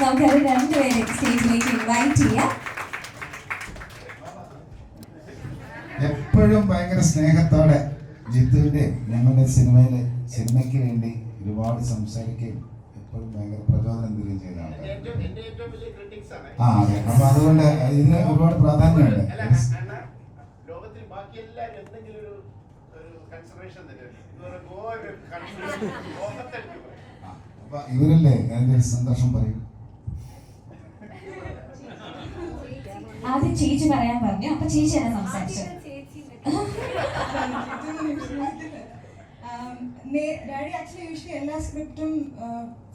നമുക്ക് അവർ രണ്ടുപേരെ സ്റ്റേജിലേക്ക് ഇൻവൈറ്റ് ചെയ്യാം. എപ്പോഴും ഭയങ്കര സ്നേഹത്തോടെ ജിത്തുവിന്റെ ഞങ്ങളുടെ സിനിമയിലെ സിനിമയ്ക്ക് വേണ്ടി ഒരുപാട് സംസാരിക്കുകയും എപ്പോഴും ഭയങ്കര പ്രചോദനം തരികയും ചെയ്ത ആൾക്കാർ ഏറ്റവും ഏറ്റവും വലിയ ക്രിട്ടിക്സ് ആണ് ആ അതെ. അപ്പൊ അതുകൊണ്ട് ഇതിന് ഒരുപാട് പ്രാധാന്യമുണ്ട്. അപ്പൊ ഇവരല്ലേ ലോകത്തിൽ ബാക്കി എല്ലാവരും എന്തെങ്കിലും ഒരു ഒരു കൺസിഡറേഷൻ തരും ഇതുവരെ ഗോ ഒരു കൺസിഡറേഷൻ ലോകത്തെടുക്കും ആ, അപ്പൊ ഇവരല്ലേ അതിന്റെ ഒരു സന്തോഷം പറയും ആദ്യം ചേച്ചി പറയാൻ പറഞ്ഞു. അപ്പൊ ചേച്ചി തന്നെ സംസാരിച്ചു. ഡാഡി ആക്ച്വലി യൂഷ്വലി എല്ലാ സ്ക്രിപ്റ്റും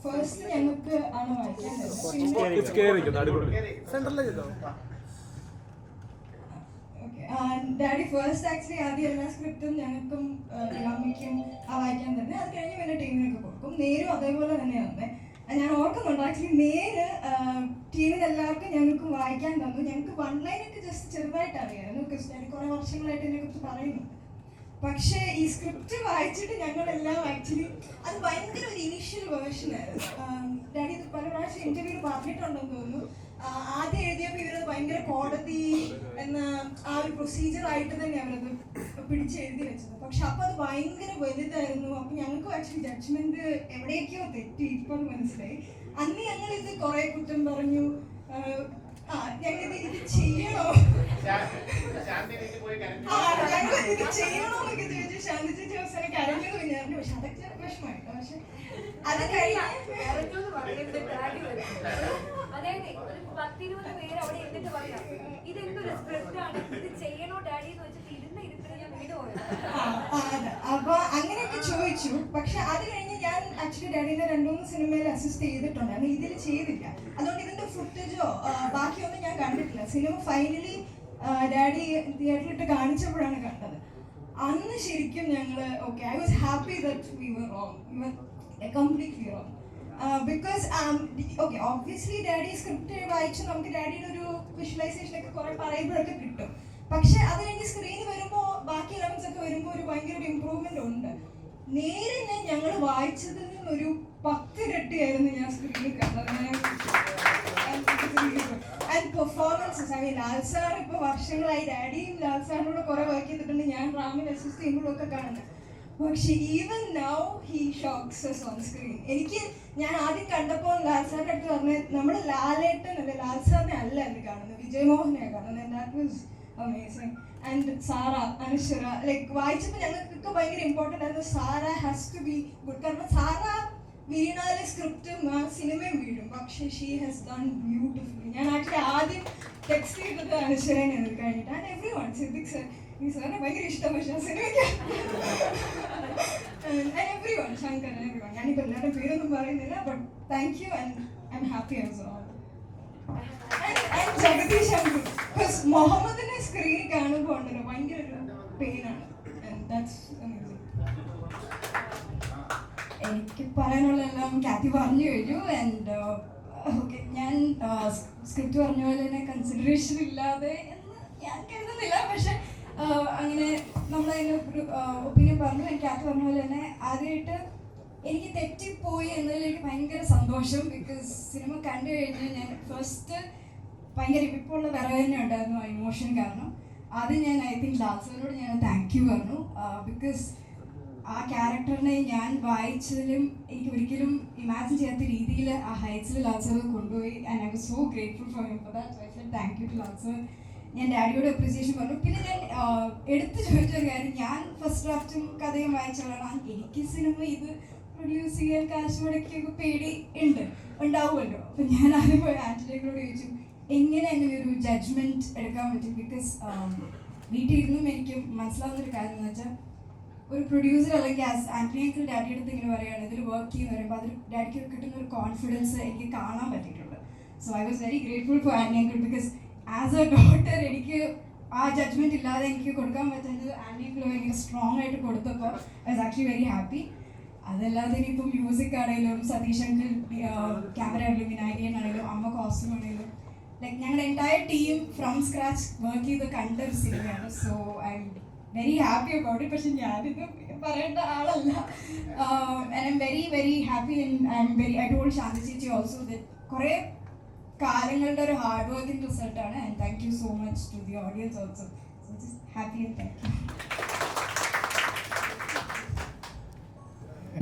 ഫസ്റ്റ് ഞങ്ങൾക്ക് ആണ് വായിക്കാൻ ഡാഡി ഫസ്റ്റ് ആക്ച്വലി ആദ്യം എല്ലാ സ്ക്രിപ്റ്റും ഞങ്ങൾക്കും അമ്മയ്ക്കും ആ വായിക്കാൻ തന്നെ അത് കഴിഞ്ഞ് പിന്നെ ടീമിനൊക്കെ കൊടുക്കും. നേരും അതേപോലെ തന്നെയാണ്. തന്നെ ഞാൻ ഓർക്കുന്നുണ്ട്. ആക്ച്വലി നേര് ടീമിന് എല്ലാവർക്കും ഞങ്ങൾക്ക് വായിക്കാൻ തന്നു. ഞങ്ങൾക്ക് വൺ ലൈനൊക്കെ ജസ്റ്റ് ചെറുതായിട്ട് അറിയാമായിരുന്നു ക്രിസ്ത്യാനി കുറെ വർഷങ്ങളായിട്ട് എന്നെ കുറിച്ച് പറയുന്നുണ്ട്. പക്ഷേ ഈ സ്ക്രിപ്റ്റ് വായിച്ചിട്ട് ഞങ്ങളെല്ലാം ആക്ച്വലി അത് ഭയങ്കര ഒരു ഇനീഷ്യൽ വേർഷൻ ആയിരുന്നു. ഡാഡി ഇത് പല പ്രാവശ്യം ഇന്റർവ്യൂവിൽ പറഞ്ഞിട്ടുണ്ടെന്ന് തോന്നുന്നു. ആദ്യം ഇവരത് ഭയങ്കര കോടതി എന്ന ആ ഒരു പ്രൊസീജിയർ ആയിട്ട് തന്നെ അവരത് പിടിച്ച് എഴുതി വെച്ചത്. പക്ഷെ അപ്പൊ അത് ഭയങ്കര വലുതായിരുന്നു. അപ്പൊ ഞങ്ങൾക്ക് ആക്ച്വലി ജഡ്ജ്മെന്റ് എവിടേക്കോ തെറ്റി. ഇപ്പം മനസ്സിലായി. അന്ന് ഞങ്ങൾ ഇത് കുറെ കുറ്റം പറഞ്ഞു. ആ, ഞങ്ങൾ ഇത് ചെയ്യണോ? ഞങ്ങൾ ഇത് ചെയ്യണോന്നൊക്കെ ചോദിച്ചു. ശാന്തി ചേച്ചി അവസാനം കരഞ്ഞു കുഞ്ഞായിരുന്നു പക്ഷെ അതൊക്കെ വിഷമായിട്ടോ പക്ഷെ അത് കഴിഞ്ഞ് അതായത് ഇരുന്നിട്ട് പറയാം ഇതെന്തൊരു സ്ക്രിപ്റ്റ് ആണ് ഇത് ചെയ്യണോ ഡാഡി എന്ന് വെച്ചിട്ട് ഇരുന്ന് ഞാൻ വീട് അപ്പൊ അങ്ങനെയൊക്കെ ചോദിച്ചു. പക്ഷെ അത് കഴിഞ്ഞ് ഞാൻ ആക്ച്വലി ഡാഡിന്റെ രണ്ടു മൂന്ന് സിനിമയിൽ അസിസ്റ്റ് ചെയ്തിട്ടുണ്ടായിരുന്നു ഇതിൽ ചെയ്തില്ല. അതുകൊണ്ട് ഇതിന്റെ ഫുട്ടേജോ ബാക്കിയൊന്നും ഞാൻ കണ്ടിട്ടില്ല. സിനിമ ഫൈനലി ഡാഡി തിയേറ്ററിൽ ഇട്ട് കാണിച്ചപ്പോഴാണ് കണ്ടത്. അന്ന് ശരിക്കും ഞങ്ങൾ okay I was happy that we were wrong completely wrong because okay obviously daddy script വായിച്ച് നമുക്ക് ഡാഡിയുടെ ഒരു വിഷ്വലൈസേഷൻ ഒക്കെ കുറെ പറയുമ്പോഴൊക്കെ കിട്ടും. പക്ഷെ അത് കഴിഞ്ഞ് സ്ക്രീനിൽ വരുമ്പോൾ ബാക്കി എലമെന്റ്സ് ഒക്കെ വരുമ്പോൾ ഒരു ഭയങ്കര ഒരു ഇമ്പ്രൂവ്മെന്റ് ഉണ്ട്. നേരെ ഞാൻ ഞങ്ങൾ വായിച്ചതിൽ നിന്നൊരു പത്തിരട്ടിയായിരുന്നു ഞാൻ സ്ക്രീനിൽ കണ്ടത്. Performances I mean Lal sir ഇപ്പൊ വർഷങ്ങളായി ഡാഡിയും ലാൽ സാറിനോട് കുറെ വർക്ക് ചെയ്തിട്ടുണ്ട്. ഞാൻ റാമിൽ അസിസ്റ്റ് ചെയ്യുമ്പോഴൊക്കെ കാണുന്നത്. പക്ഷെ even now he shocks on screen എനിക്ക് ഞാൻ ആദ്യം കണ്ടപ്പോൾ ലാൽ സാറിന്റെ അടുത്ത് പറഞ്ഞ നമ്മൾ ലാലേട്ടൻ അല്ലെ ലാൽ സാറിനെ അല്ല എന്ന് കാണുന്നത്. വിജയ് മോഹനെയാണ് കാണുന്നത് that was amazing and Sara Anaswara like വായിച്ചപ്പോൾ ഞങ്ങൾക്കൊക്കെ ഭയങ്കര ഇമ്പോർട്ടന്റ് ആയിരുന്നു. Sara has to be good കാരണം സാറ വീണാലെ സ്ക്രിപ്റ്റും സിനിമയും വീഴും. പക്ഷേ ഷീ ഹാസ് ഡൺ ബ്യൂട്ടിഫുള്ളി ഞാൻ ആക്ച്വലി ആദ്യം ടെക്സ്റ്റ് ചെയ്തത് അനുശ്വരനാണ് കഴിഞ്ഞിട്ട് and every one Siddique sir ഈ സാറിനെ ഭയങ്കര ഇഷ്ടം പക്ഷേ ആ സിനിമയ്ക്ക് every one Shankar every one ഞാനിപ്പോൾ എല്ലാവരുടെ പേരൊന്നും പറയുന്നില്ല but thank you and I'm happy as all Jagadish Shankar because മുഹമ്മദിനെ സ്ക്രീനിൽ കാണുമ്പോൾ ഉണ്ടല്ലോ ഭയങ്കര ഒരു പെയിനാണ് ദാറ്റ്സ് അമേസിംഗ് എനിക്ക് പറയാനുള്ള എല്ലാം കാത്തി പറഞ്ഞു കഴിഞ്ഞു ആൻഡ് ഓക്കെ ഞാൻ സ്ക്രിപ്റ്റ് പറഞ്ഞ പോലെ തന്നെ കൺസിഡറേഷൻ ഇല്ലാതെ എന്ന് ഞാൻ കരുതുന്നില്ല. പക്ഷെ അങ്ങനെ നമ്മളതിന് ഒരു ഒപ്പീനിയൻ പറഞ്ഞു. എനിക്ക് കാത്തി പറഞ്ഞ പോലെ തന്നെ ആദ്യമായിട്ട് എനിക്ക് തെറ്റിപ്പോയി എന്നതിൽ ഭയങ്കര സന്തോഷം ബിക്കോസ് സിനിമ കണ്ടു കഴിഞ്ഞ് ഞാൻ ഫസ്റ്റ് ഭയങ്കര ഇപ്പോഴുള്ള വിറവ് തന്നെ ഉണ്ടായിരുന്നു ആ ഇമോഷൻ കാരണം. അത് ഞാൻ ഐ തിങ്ക് ലാൽസറിനോട് ഞാൻ താങ്ക് യു പറഞ്ഞു. ബിക്കോസ് ആ ക്യാരക്ടറിനെ ഞാൻ വായിച്ചതിലും എനിക്ക് ഒരിക്കലും ഇമാജിൻ ചെയ്യാത്ത രീതിയിൽ ആ ഹൈറ്റ്സിൽ ലാസർ കൊണ്ടുപോയി and I was so grateful for him for that thank you to Lazar ഞാൻ ഡാഡിയോട് അപ്രീസിയേഷൻ പറഞ്ഞു. പിന്നെ ഞാൻ എടുത്തു ചോദിച്ച ഒരു കാര്യം. ഞാൻ ഫസ്റ്റ് ഡ്രാഫ്റ്റും കഥയും വായിച്ചവളാണ്. എനിക്ക് സിനിമ ഇത് പ്രൊഡ്യൂസ് ചെയ്യാൻ കാശ് മുടക്കിയൊക്കെ പേടി ഉണ്ട് ഉണ്ടാവുമല്ലോ. അപ്പം ഞാൻ ആദ്യം പോയി ആന്റണിയോട് ചോദിച്ചു എങ്ങനെ അങ്ങനെ ഒരു ജഡ്ജ്മെന്റ് എടുക്കാൻ പറ്റും? ബിക്കോസ് വീട്ടിൽ ഇരുന്നും എനിക്ക് മനസ്സിലാവുന്ന ഒരു കാര്യം എന്ന് വെച്ചാൽ ഒരു പ്രൊഡ്യൂസർ അല്ലെങ്കിൽ ആന്റണി അങ്കിൾ ഡാഡിയുടെ അടുത്ത് ഇങ്ങനെ പറയുകയാണ് ഇതിൽ വർക്ക് ചെയ്യുന്ന പറയുമ്പോൾ അതിൽ ഡാഡിക്ക് കിട്ടുന്ന ഒരു കോൺഫിഡൻസ് എനിക്ക് കാണാൻ പറ്റിയിട്ടുണ്ട്. So I was very grateful for Antony uncle because as a daughter എനിക്ക് ആ ജഡ്ജ്മെന്റ് ഇല്ലാതെ എനിക്ക് കൊടുക്കാൻ പറ്റുന്നത് ആന്റണി അങ്കിൾ ഭയങ്കര സ്ട്രോങ് ആയിട്ട് കൊടുത്തപ്പോൾ I was actually very happy അതല്ലാതെ ഇനിയിപ്പോൾ മ്യൂസിക് ആണെങ്കിലും സതീഷ് അങ്കിൾ ക്യാമറ ആണെങ്കിലും വിനായകൻ ആണെങ്കിലും അമ്മ കോസ്റ്റ്യൂം ആണെങ്കിലും ലൈക്ക് ഞങ്ങളുടെ entire team from scratch work ചെയ്ത് കണ്ട ഒരു സിനിമയാണ് so I very happy about പക്ഷെ ഞാനിത് പറയേണ്ട ആളല്ല. I'm very very happy I'm very I told Shanthi ചേച്ചി ഓൾസോ കുറേ കാലങ്ങളുടെ ഒരു ഹാർഡ് വർക്കിംഗ് റിസൾട്ടാണ് and thank you so much to the audience also happy and thank you